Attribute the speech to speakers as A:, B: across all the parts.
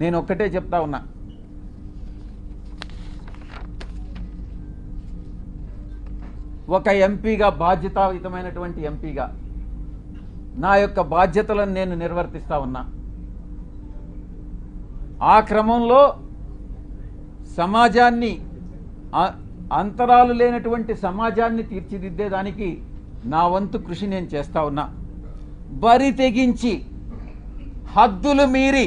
A: నేను ఒక్కటే చెప్తా ఉన్నా. ఒక ఎంపీగా బాధ్యతాయుతమైనటువంటి ఎంపీగా నా యొక్క బాధ్యతలను నేను నిర్వర్తిస్తా ఉన్నా. ఆ క్రమంలో సమాజాన్ని అంతరాలు లేనటువంటి సమాజాన్ని తీర్చిదిద్దేదానికి నా వంతు కృషి నేను చేస్తా ఉన్నా. బరి తెగించి హద్దులు మీరి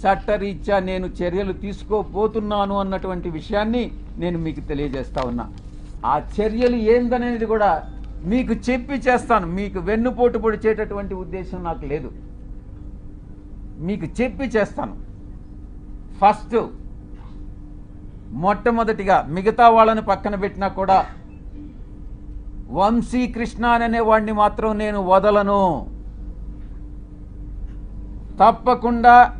A: చట్టరీత్యా నేను చర్యలు తీసుకోపోతున్నాను అన్నటువంటి విషయాన్ని నేను మీకు తెలియజేస్తా ఉన్నా. ఆ చర్యలు ఏందనేది కూడా మీకు చెప్పి చేస్తాను. మీకు వెన్నుపోటు పొడిచేటటువంటి ఉద్దేశం నాకు లేదు. మీకు చెప్పి చేస్తాను. ఫస్ట్ మొట్టమొదటిగా మిగతా వాళ్ళని పక్కన పెట్టినా కూడా వంశీ కృష్ణ అనే వాడిని మాత్రం నేను వదలను. తప్పకుండా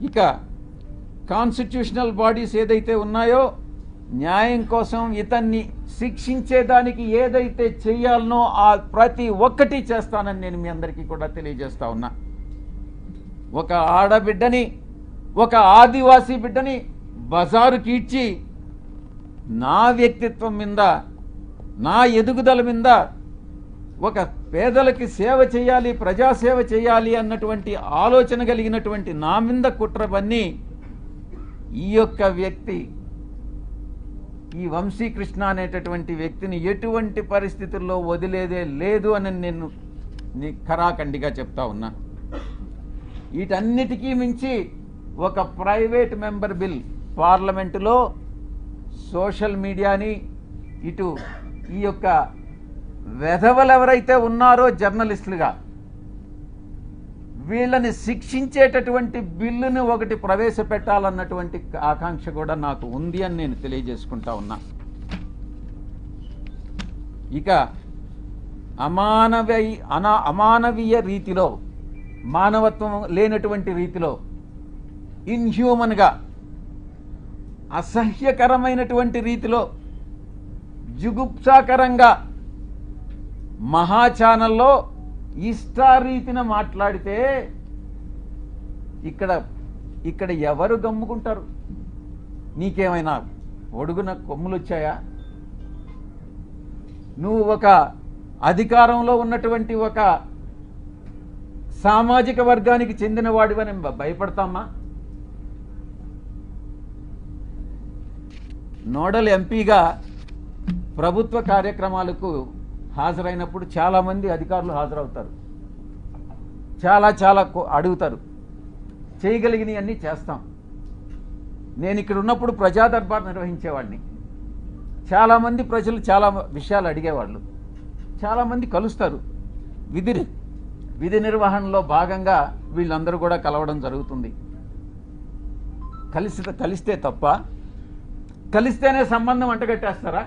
A: ఇక కాన్స్టిట్యూషనల్ బాడీస్ ఏదైతే ఉన్నాయో న్యాయం కోసం ఇతన్ని శిక్షించేదానికి ఏదైతే చేయాలనో ఆ ప్రతి ఒక్కటి చేస్తానని నేను మీ అందరికీ కూడా తెలియజేస్తా ఉన్నా. ఒక ఆడబిడ్డని ఒక ఆదివాసీ బిడ్డని బజారు కీడ్చి నా వ్యక్తిత్వం మీద నా ఎదుగుదల మీద ఒక పేదలకి సేవ చేయాలి ప్రజాసేవ చేయాలి అన్నటువంటి ఆలోచన కలిగినటువంటి నా మీద కుట్రవన్నీ ఈ యొక్క వ్యక్తి ఈ వంశీకృష్ణ అనేటటువంటి వ్యక్తిని ఎటువంటి పరిస్థితుల్లో వదిలేదే లేదు అని నేను ఖరాఖండిగా చెప్తా ఉన్నా. వీటన్నిటికీ మించి ఒక ప్రైవేట్ మెంబర్ బిల్ పార్లమెంటులో సోషల్ మీడియాని ఇటు ఈ యొక్క వెధవలు ఎవరైతే ఉన్నారో జర్నలిస్టులుగా వీళ్ళని శిక్షించేటటువంటి బిల్లును ఒకటి ప్రవేశపెట్టాలన్నటువంటి ఆకాంక్ష కూడా నాకు ఉంది అని నేను తెలియజేసుకుంటా ఉన్నా. ఇక అమానవీ అనా అమానవీయ రీతిలో మానవత్వం లేనటువంటి రీతిలో ఇన్హ్యూమన్గా అసహ్యకరమైనటువంటి రీతిలో జుగుప్సాకరంగా మహా ఛానల్లో ఇష్టారీతిన మాట్లాడితే ఇక్కడ ఇక్కడ ఎవరు గమ్ముకుంటారు? నీకేమైనా ఒడుగున కొమ్ములు వచ్చాయా నువ్వు ఒక అధికారంలో ఉన్నటువంటి ఒక సామాజిక వర్గానికి చెందినవాడివని భయపడతామా? నోడల్ ఎంపీగా ప్రభుత్వ కార్యక్రమాలకు హాజరైనప్పుడు చాలామంది అధికారులు హాజరవుతారు. చాలా చాలా కో- అడుగుతారు. చేయగలిగినవన్నీ చేస్తాం. నేను ఇక్కడ ఉన్నప్పుడు ప్రజా దర్బార్ నిర్వహించేవాడిని. చాలామంది ప్రజలు చాలా విషయాలు అడిగేవాళ్ళు. చాలామంది కలుస్తారు. విధి విధి నిర్వహణలో భాగంగా వీళ్ళందరూ కూడా కలవడం జరుగుతుంది. కలిసి కలిస్తే తప్ప కలిస్తేనే సంబంధం అంటగట్టేస్తారా?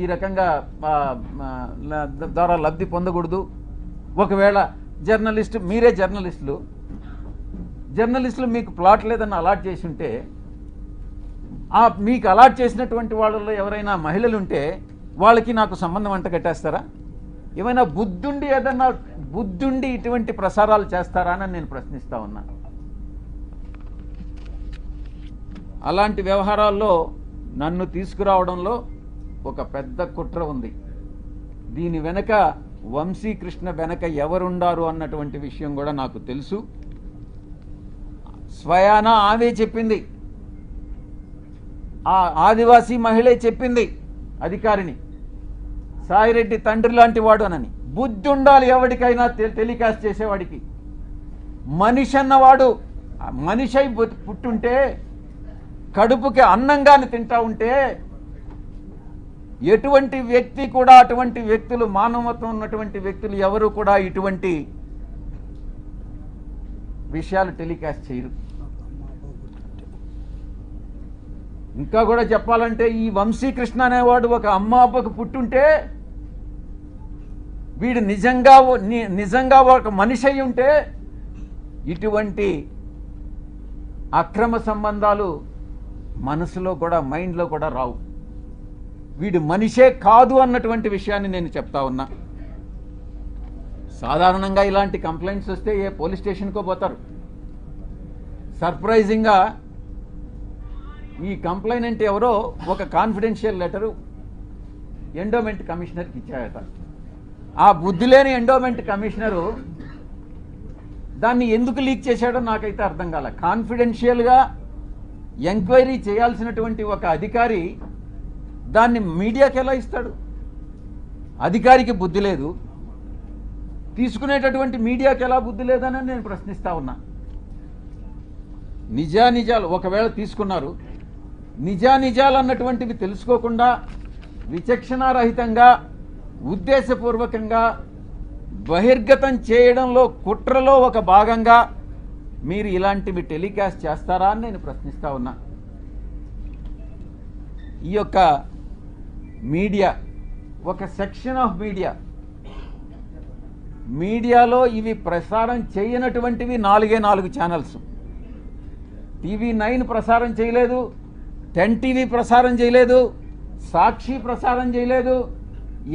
A: ఈ రకంగా ద్వారా లబ్ధి పొందకూడదు. ఒకవేళ జర్నలిస్ట్ మీరే జర్నలిస్టులు. జర్నలిస్టులు మీకు ప్లాట్ లేదని అలాట్ చేసి ఉంటే ఆ మీకు అలాట్ చేసినటువంటి వాళ్ళలో ఎవరైనా మహిళలు ఉంటే వాళ్ళకి నాకు సంబంధం అంట కట్టేస్తారా? ఏమైనా బుద్ధుండి ఏదన్నా బుద్ధుండి ఇటువంటి ప్రసారాలు చేస్తారా అని నేను ప్రశ్నిస్తా ఉన్నా. అలాంటి వ్యవహారాల్లో నన్ను తీసుకురావడంలో ఒక పెద్ద కుట్ర ఉంది. దీని వెనక వంశీకృష్ణ వెనక ఎవరుండారు అన్నటువంటి విషయం కూడా నాకు తెలుసు. స్వయాన ఆమె చెప్పింది. ఆ ఆదివాసీ మహిళే చెప్పింది అధికారిని. సాయిరెడ్డి తండ్రి లాంటి వాడు అనని. బుద్ధి ఉండాలి ఎవరికైనా టెలికాస్ట్ చేసేవాడికి. మనిషి అన్నవాడు మనిషి పుట్టుంటే కడుపుకి అన్నంగాని తింటా ఉంటే ఎటువంటి వ్యక్తి కూడా అటువంటి వ్యక్తులు మానవత్వం ఉన్నటువంటి వ్యక్తులు ఎవరు కూడా ఇటువంటి విషయాలు టెలికాస్ట్ చేయరు. ఇంకా కూడా చెప్పాలంటే ఈ వంశీకృష్ణ అనేవాడు ఒక అమ్మ అబ్బకు పుట్టుంటే వీడు నిజంగా ని- నిజంగా ఒక మనిషి అయి ఉంటే ఇటువంటి అక్రమ సంబంధాలు మనసులో కూడా మైండ్లో కూడా రావు. వీడు మనిషే కాదు అన్నటువంటి విషయాన్ని నేను చెప్తా ఉన్నా. సాధారణంగా ఇలాంటి కంప్లైంట్స్ వస్తే ఏ పోలీస్ స్టేషన్కో పోతారు. సర్ప్రైజింగ్గా ఈ కంప్లైనెంట్ ఎవరో ఒక కాన్ఫిడెన్షియల్ లెటరు ఎండోమెంట్ కమిషనర్కి ఇచ్చాయట. ఆ బుద్ధి లేని ఎండోమెంట్ కమిషనరు దాన్ని ఎందుకు లీక్ చేశాడో నాకైతే అర్థం కాల. కాన్ఫిడెన్షియల్గా ఎంక్వైరీ చేయాల్సినటువంటి ఒక అధికారి దాన్ని మీడియాకి ఎలా ఇస్తాడు? అధికారికి బుద్ధి లేదు. తీసుకునేటటువంటి మీడియాకి ఎలా బుద్ధి లేదని నేను ప్రశ్నిస్తా ఉన్నా. నిజానిజాలు ఒకవేళ తీసుకున్నారు నిజానిజాలు అన్నటువంటివి తెలుసుకోకుండా విచక్షణారహితంగా ఉద్దేశపూర్వకంగా బహిర్గతం చేయడంలో కుట్రలో ఒక భాగంగా మీరు ఇలాంటివి టెలికాస్ట్ చేస్తారా అని నేను ప్రశ్నిస్తా ఉన్నా. ఈ యొక్క మీడియా ఒక సెక్షన్ ఆఫ్ మీడియా. మీడియాలో ఇవి ప్రసారం చేయనటువంటివి నాలుగే నాలుగు ఛానల్స్. టీవీ నైన్ ప్రసారం చేయలేదు టెన్ టీవీ ప్రసారం చేయలేదు సాక్షి ప్రసారం చేయలేదు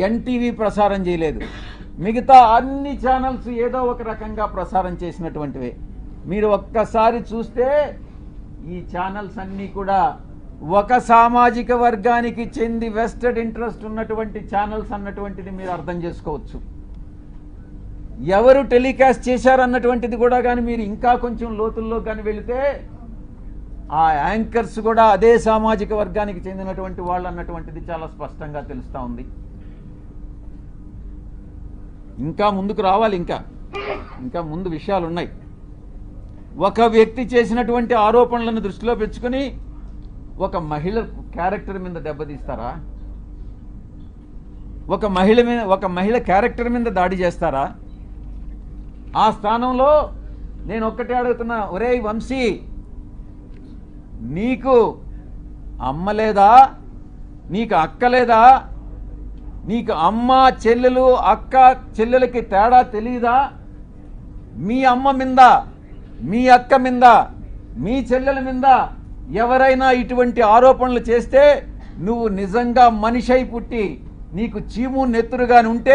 A: ఎన్టీవీ ప్రసారం చేయలేదు. మిగతా అన్ని ఛానల్స్ ఏదో ఒక రకంగా ప్రసారం చేసినటువంటివే. మీరు ఒక్కసారి చూస్తే ఈ ఛానల్స్ అన్నీ కూడా ఒక సామాజిక వర్గానికి చెంది వెస్టెడ్ ఇంట్రెస్ట్ ఉన్నటువంటి ఛానల్స్ అన్నటువంటిది మీరు అర్థం చేసుకోవచ్చు. ఎవరు టెలికాస్ట్ చేశారన్నటువంటిది కూడా కానీ మీరు ఇంకా కొంచెం లోతుల్లో కానీ వెళితే ఆ యాంకర్స్ కూడా అదే సామాజిక వర్గానికి చెందినటువంటి వాళ్ళు అన్నటువంటిది చాలా స్పష్టంగా తెలుస్తూ ఉంది. ఇంకా ముందుకు రావాలి ఇంకా. ఇంకా ముందు విషయాలు ఉన్నాయి ఒక వ్యక్తి చేసినటువంటి ఆరోపణలను దృష్టిలో పెంచుకొని ఒక మహిళ క్యారెక్టర్ మీద దెబ్బతీస్తారా? ఒక మహిళ మీద ఒక మహిళ క్యారెక్టర్ మీద దాడి చేస్తారా? ఆ స్థానంలో నేను ఒక్కటే అడుగుతున్నా ఒరేయ్ వంశీ నీకు అమ్మ లేదా? నీకు అక్క లేదా? నీకు అమ్మ చెల్లెలు అక్క చెల్లెలకి తేడా తెలియదా మీ అమ్మ మింద మీ అక్క మింద మీ చెల్లెల మింద ఎవరైనా ఇటువంటి ఆరోపణలు చేస్తే నువ్వు నిజంగా మనిషి పుట్టి నీకు చీము నెత్తురుగాని ఉంటే